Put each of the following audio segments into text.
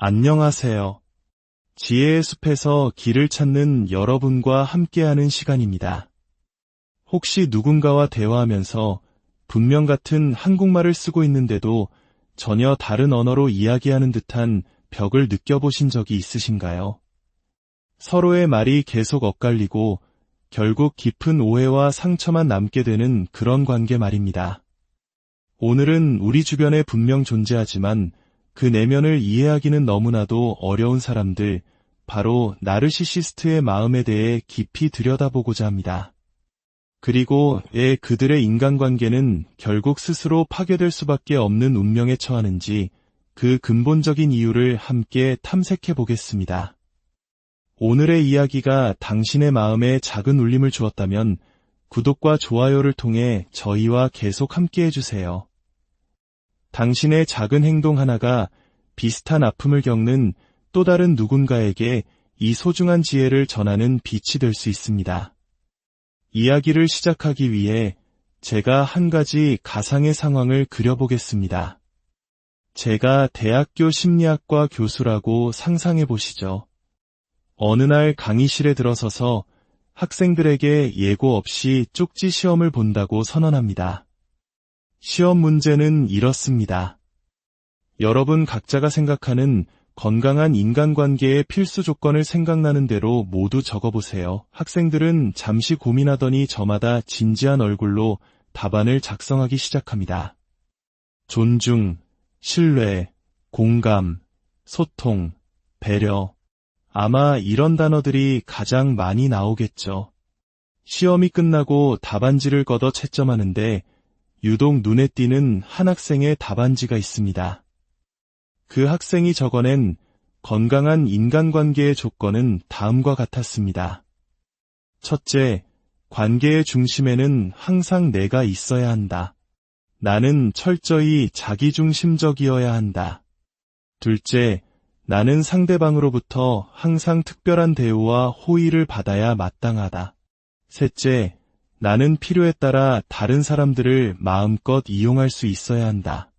안녕하세요. 지혜의 숲에서 길을 찾는 여러분과 함께하는 시간입니다. 혹시 누군가와 대화하면서 분명 같은 한국말을 쓰고 있는데도 전혀 다른 언어로 이야기하는 듯한 벽을 느껴보신 적이 있으신가요? 서로의 말이 계속 엇갈리고 결국 깊은 오해와 상처만 남게 되는 그런 관계 말입니다. 오늘은 우리 주변에 분명 존재하지만 그 내면을 이해하기는 너무나도 어려운 사람들, 바로 나르시시스트의 마음에 대해 깊이 들여다보고자 합니다. 그리고 왜 그들의 인간관계는 결국 스스로 파괴될 수밖에 없는 운명에 처하는지 그 근본적인 이유를 함께 탐색해 보겠습니다. 오늘의 이야기가 당신의 마음에 작은 울림을 주었다면 구독과 좋아요를 통해 저희와 계속 함께 해주세요. 당신의 작은 행동 하나가 비슷한 아픔을 겪는 또 다른 누군가에게 이 소중한 지혜를 전하는 빛이 될 수 있습니다. 이야기를 시작하기 위해 제가 한 가지 가상의 상황을 그려보겠습니다. 제가 대학교 심리학과 교수라고 상상해 보시죠. 어느 날 강의실에 들어서서 학생들에게 예고 없이 쪽지 시험을 본다고 선언합니다. 시험 문제는 이렇습니다. 여러분 각자가 생각하는 건강한 인간관계의 필수 조건을 생각나는 대로 모두 적어보세요. 학생들은 잠시 고민하더니 저마다 진지한 얼굴로 답안을 작성하기 시작합니다. 존중, 신뢰, 공감, 소통, 배려. 아마 이런 단어들이 가장 많이 나오겠죠. 시험이 끝나고 답안지를 걷어 채점하는데 유독 눈에 띄는 한 학생의 답안지가 있습니다. 그 학생이 적어낸 건강한 인간관계의 조건은 다음과 같았습니다. 첫째, 관계의 중심에는 항상 내가 있어야 한다. 나는 철저히 자기중심적이어야 한다. 둘째, 나는 상대방으로부터 항상 특별한 대우와 호의를 받아야 마땅하다. 셋째, 나는 필요에 따라 다른 사람들을 마음껏 이용할 수 있어야 한다.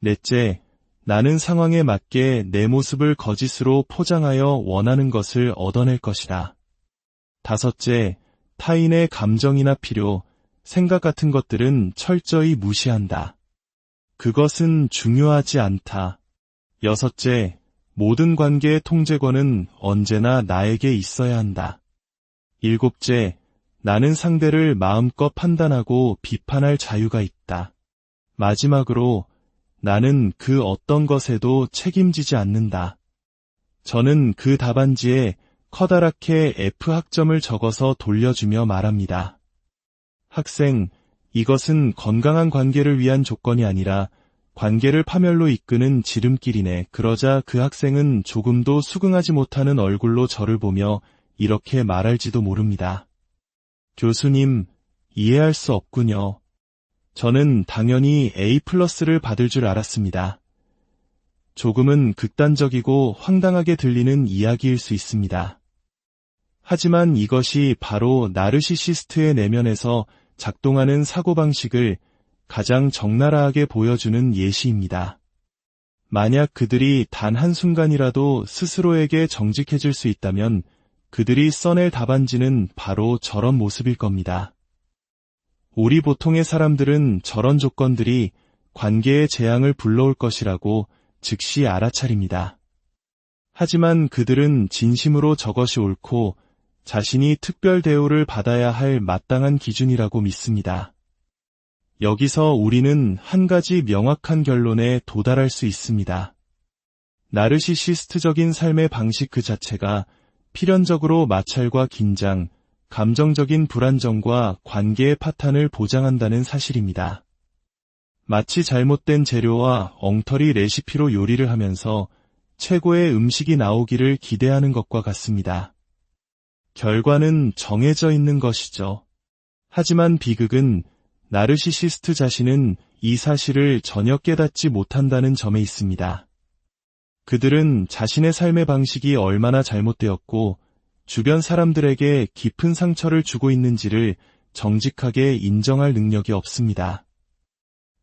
넷째, 나는 상황에 맞게 내 모습을 거짓으로 포장하여 원하는 것을 얻어낼 것이다. 다섯째, 타인의 감정이나 필요, 생각 같은 것들은 철저히 무시한다. 그것은 중요하지 않다. 여섯째, 모든 관계의 통제권은 언제나 나에게 있어야 한다. 일곱째, 나는 상대를 마음껏 판단하고 비판할 자유가 있다. 마지막으로 나는 그 어떤 것에도 책임지지 않는다. 저는 그 답안지에 커다랗게 F 학점을 적어서 돌려주며 말합니다. 학생, 이것은 건강한 관계를 위한 조건이 아니라 관계를 파멸로 이끄는 지름길이네. 그러자 그 학생은 조금도 수긍하지 못하는 얼굴로 저를 보며 이렇게 말할지도 모릅니다. 교수님, 이해할 수 없군요. 저는 당연히 A 플러스를 받을 줄 알았습니다. 조금은 극단적이고 황당하게 들리는 이야기일 수 있습니다. 하지만 이것이 바로 나르시시스트의 내면에서 작동하는 사고방식을 가장 적나라하게 보여주는 예시입니다. 만약 그들이 단 한순간이라도 스스로에게 정직해질 수 있다면 그들이 써낼 답안지는 바로 저런 모습일 겁니다. 우리 보통의 사람들은 저런 조건들이 관계의 재앙을 불러올 것이라고 즉시 알아차립니다. 하지만 그들은 진심으로 저것이 옳고 자신이 특별 대우를 받아야 할 마땅한 기준이라고 믿습니다. 여기서 우리는 한 가지 명확한 결론에 도달할 수 있습니다. 나르시시스트적인 삶의 방식 그 자체가 필연적으로 마찰과 긴장, 감정적인 불안정과 관계의 파탄을 보장한다는 사실입니다. 마치 잘못된 재료와 엉터리 레시피로 요리를 하면서 최고의 음식이 나오기를 기대하는 것과 같습니다. 결과는 정해져 있는 것이죠. 하지만 비극은 나르시시스트 자신은 이 사실을 전혀 깨닫지 못한다는 점에 있습니다. 그들은 자신의 삶의 방식이 얼마나 잘못되었고 주변 사람들에게 깊은 상처를 주고 있는지를 정직하게 인정할 능력이 없습니다.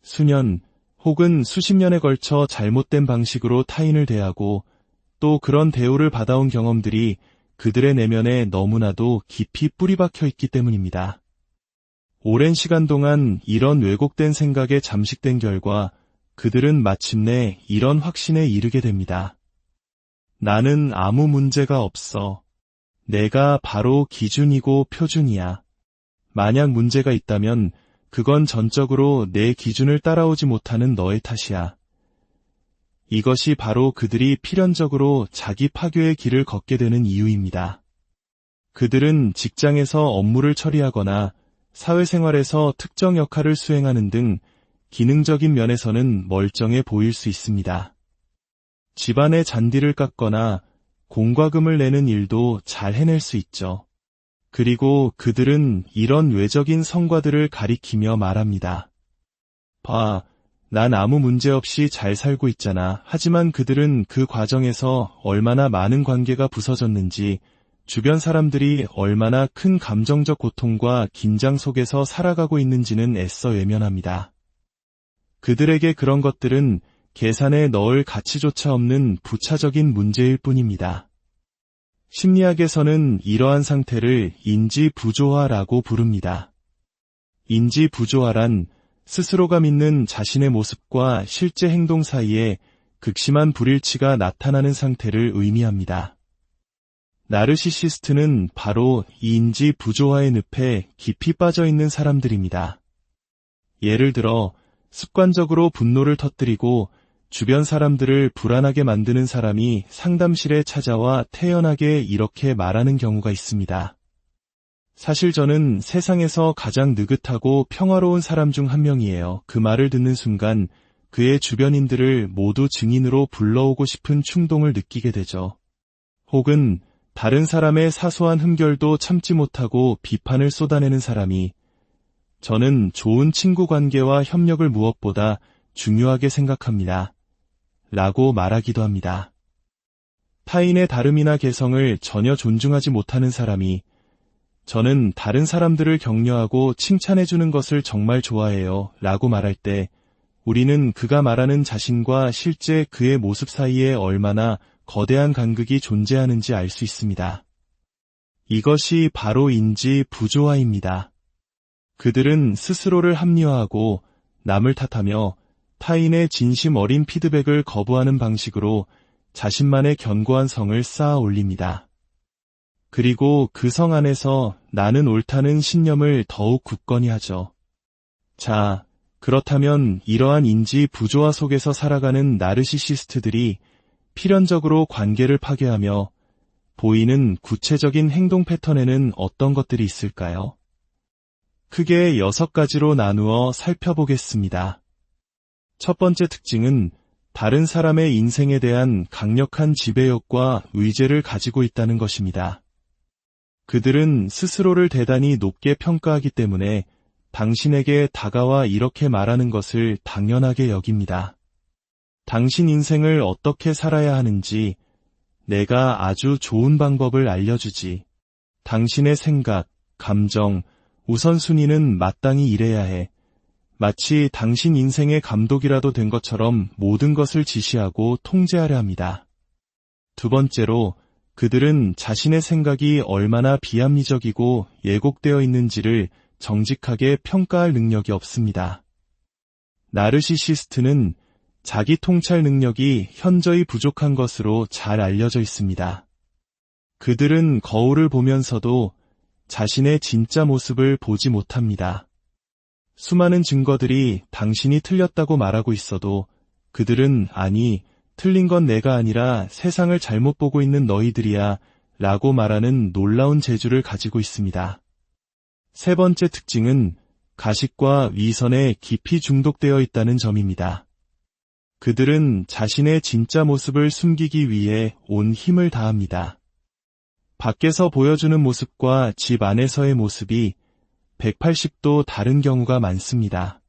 수년 혹은 수십 년에 걸쳐 잘못된 방식으로 타인을 대하고 또 그런 대우를 받아온 경험들이 그들의 내면에 너무나도 깊이 뿌리박혀 있기 때문입니다. 오랜 시간 동안 이런 왜곡된 생각에 잠식된 결과 그들은 마침내 이런 확신에 이르게 됩니다. 나는 아무 문제가 없어. 내가 바로 기준이고 표준이야. 만약 문제가 있다면 그건 전적으로 내 기준을 따라오지 못하는 너의 탓이야. 이것이 바로 그들이 필연적으로 자기 파괴의 길을 걷게 되는 이유입니다. 그들은 직장에서 업무를 처리하거나 사회생활에서 특정 역할을 수행하는 등 기능적인 면에서는 멀쩡해 보일 수 있습니다. 집안의 잔디를 깎거나 공과금을 내는 일도 잘 해낼 수 있죠. 그리고 그들은 이런 외적인 성과들을 가리키며 말합니다. 봐, 난 아무 문제 없이 잘 살고 있잖아. 하지만 그들은 그 과정에서 얼마나 많은 관계가 부서졌는지, 주변 사람들이 얼마나 큰 감정적 고통과 긴장 속에서 살아가고 있는지는 애써 외면합니다. 그들에게 그런 것들은 계산에 넣을 가치조차 없는 부차적인 문제일 뿐입니다. 심리학에서는 이러한 상태를 인지 부조화라고 부릅니다. 인지 부조화란 스스로가 믿는 자신의 모습과 실제 행동 사이에 극심한 불일치가 나타나는 상태를 의미합니다. 나르시시스트는 바로 이 인지 부조화의 늪에 깊이 빠져 있는 사람들입니다. 예를 들어 습관적으로 분노를 터뜨리고 주변 사람들을 불안하게 만드는 사람이 상담실에 찾아와 태연하게 이렇게 말하는 경우가 있습니다. 사실 저는 세상에서 가장 느긋하고 평화로운 사람 중 한 명이에요. 그 말을 듣는 순간 그의 주변인들을 모두 증인으로 불러오고 싶은 충동을 느끼게 되죠. 혹은 다른 사람의 사소한 흠결도 참지 못하고 비판을 쏟아내는 사람이 저는 좋은 친구 관계와 협력을 무엇보다 중요하게 생각합니다. 라고 말하기도 합니다. 타인의 다름이나 개성을 전혀 존중하지 못하는 사람이 저는 다른 사람들을 격려하고 칭찬해주는 것을 정말 좋아해요. 라고 말할 때 우리는 그가 말하는 자신과 실제 그의 모습 사이에 얼마나 거대한 간극이 존재하는지 알 수 있습니다. 이것이 바로 인지 부조화입니다. 그들은 스스로를 합리화하고 남을 탓하며 타인의 진심 어린 피드백을 거부하는 방식으로 자신만의 견고한 성을 쌓아 올립니다. 그리고 그 성 안에서 나는 옳다는 신념을 더욱 굳건히 하죠. 자, 그렇다면 이러한 인지 부조화 속에서 살아가는 나르시시스트들이 필연적으로 관계를 파괴하며 보이는 구체적인 행동 패턴에는 어떤 것들이 있을까요? 크게 여섯 가지로 나누어 살펴보겠습니다. 첫 번째 특징은 다른 사람의 인생에 대한 강력한 지배욕과 의제를 가지고 있다는 것입니다. 그들은 스스로를 대단히 높게 평가하기 때문에 당신에게 다가와 이렇게 말하는 것을 당연하게 여깁니다. 당신 인생을 어떻게 살아야 하는지 내가 아주 좋은 방법을 알려주지. 당신의 생각, 감정, 우선순위는 마땅히 이래야 해. 마치 당신 인생의 감독이라도 된 것처럼 모든 것을 지시하고 통제하려 합니다. 두 번째로 그들은 자신의 생각이 얼마나 비합리적이고 예곡되어 있는지를 정직하게 평가할 능력이 없습니다. 나르시시스트는 자기 통찰 능력이 현저히 부족한 것으로 잘 알려져 있습니다. 그들은 거울을 보면서도 자신의 진짜 모습을 보지 못합니다. 수많은 증거들이 당신이 틀렸다고 말하고 있어도 그들은 아니, 틀린 건 내가 아니라 세상을 잘못 보고 있는 너희들이야 라고 말하는 놀라운 재주를 가지고 있습니다. 세 번째 특징은 가식과 위선에 깊이 중독되어 있다는 점입니다. 그들은 자신의 진짜 모습을 숨기기 위해 온 힘을 다합니다. 밖에서 보여주는 모습과 집 안에서의 모습이 180도 다른 경우가 많습니다.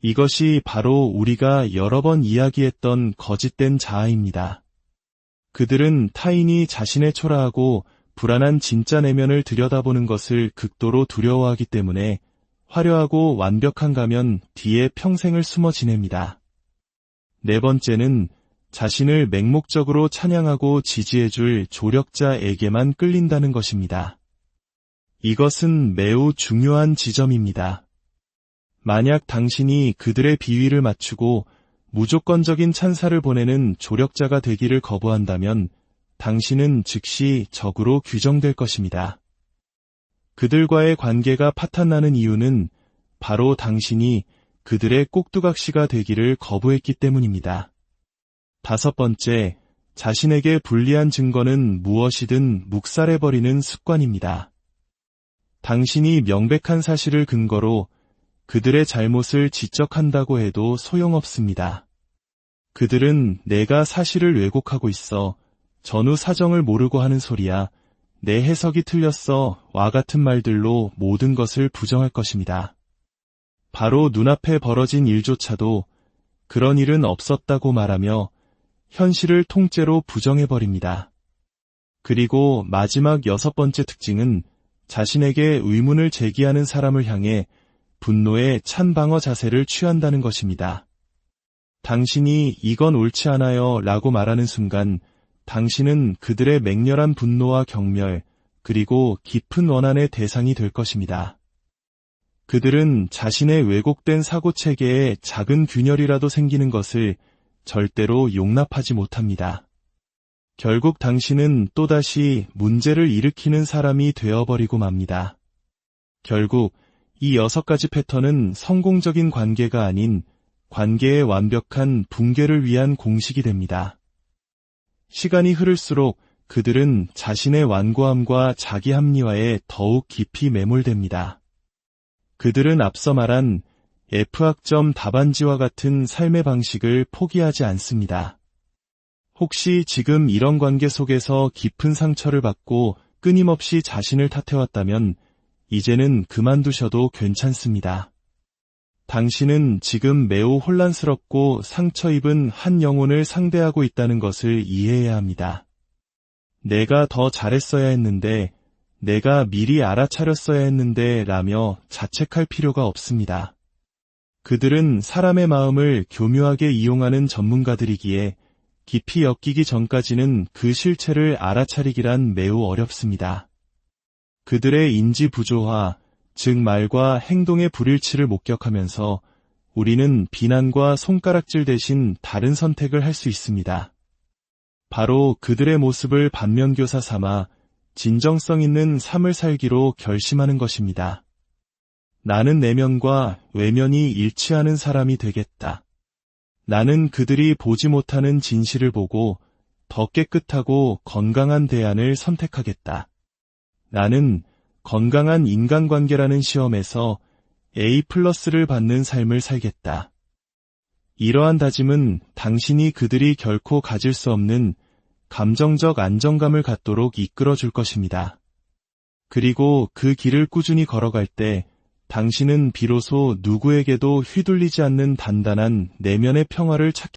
이것이 바로 우리가 여러 번 이야기했던 거짓된 자아입니다. 그들은 타인이 자신의 초라하고 불안한 진짜 내면을 들여다보는 것을 극도로 두려워하기 때문에 화려하고 완벽한 가면 뒤에 평생을 숨어 지냅니다. 네 번째는 자신을 맹목적으로 찬양하고 지지해줄 조력자에게만 끌린다는 것입니다. 이것은 매우 중요한 지점입니다. 만약 당신이 그들의 비위를 맞추고 무조건적인 찬사를 보내는 조력자가 되기를 거부한다면 당신은 즉시 적으로 규정될 것입니다. 그들과의 관계가 파탄나는 이유는 바로 당신이 그들의 꼭두각시가 되기를 거부했기 때문입니다. 다섯 번째, 자신에게 불리한 증거는 무엇이든 묵살해버리는 습관입니다. 당신이 명백한 사실을 근거로 그들의 잘못을 지적한다고 해도 소용없습니다. 그들은 내가 사실을 왜곡하고 있어 전후 사정을 모르고 하는 소리야 내 해석이 틀렸어 와 같은 말들로 모든 것을 부정할 것입니다. 바로 눈앞에 벌어진 일조차도 그런 일은 없었다고 말하며 현실을 통째로 부정해버립니다. 그리고 마지막 여섯 번째 특징은 자신에게 의문을 제기하는 사람을 향해 분노의 찬 방어 자세를 취한다는 것입니다. 당신이 이건 옳지 않아요 라고 말하는 순간 당신은 그들의 맹렬한 분노와 경멸, 그리고 깊은 원한의 대상이 될 것입니다. 그들은 자신의 왜곡된 사고 체계에 작은 균열이라도 생기는 것을 절대로 용납하지 못합니다. 결국 당신은 또다시 문제를 일으키는 사람이 되어버리고 맙니다. 결국 이 여섯 가지 패턴은 성공적인 관계가 아닌 관계의 완벽한 붕괴를 위한 공식이 됩니다. 시간이 흐를수록 그들은 자신의 완고함과 자기 합리화에 더욱 깊이 매몰됩니다. 그들은 앞서 말한 F학점 답안지와 같은 삶의 방식을 포기하지 않습니다. 혹시 지금 이런 관계 속에서 깊은 상처를 받고 끊임없이 자신을 탓해왔다면 이제는 그만두셔도 괜찮습니다. 당신은 지금 매우 혼란스럽고 상처 입은 한 영혼을 상대하고 있다는 것을 이해해야 합니다. 내가 더 잘했어야 했는데, 내가 미리 알아차렸어야 했는데 라며 자책할 필요가 없습니다. 그들은 사람의 마음을 교묘하게 이용하는 전문가들이기에 깊이 엮이기 전까지는 그 실체를 알아차리기란 매우 어렵습니다. 그들의 인지 부조화, 즉 말과 행동의 불일치를 목격하면서 우리는 비난과 손가락질 대신 다른 선택을 할 수 있습니다. 바로 그들의 모습을 반면교사 삼아 진정성 있는 삶을 살기로 결심하는 것입니다. 나는 내면과 외면이 일치하는 사람이 되겠다. 나는 그들이 보지 못하는 진실을 보고 더 깨끗하고 건강한 대안을 선택하겠다. 나는 건강한 인간관계라는 시험에서 A 플러스를 받는 삶을 살겠다. 이러한 다짐은 당신이 그들이 결코 가질 수 없는 감정적 안정감을 갖도록 이끌어 줄 것입니다. 그리고 그 길을 꾸준히 걸어갈 때 당신은 비로소 누구에게도 휘둘리지 않는 단단한 내면의 평화를 찾게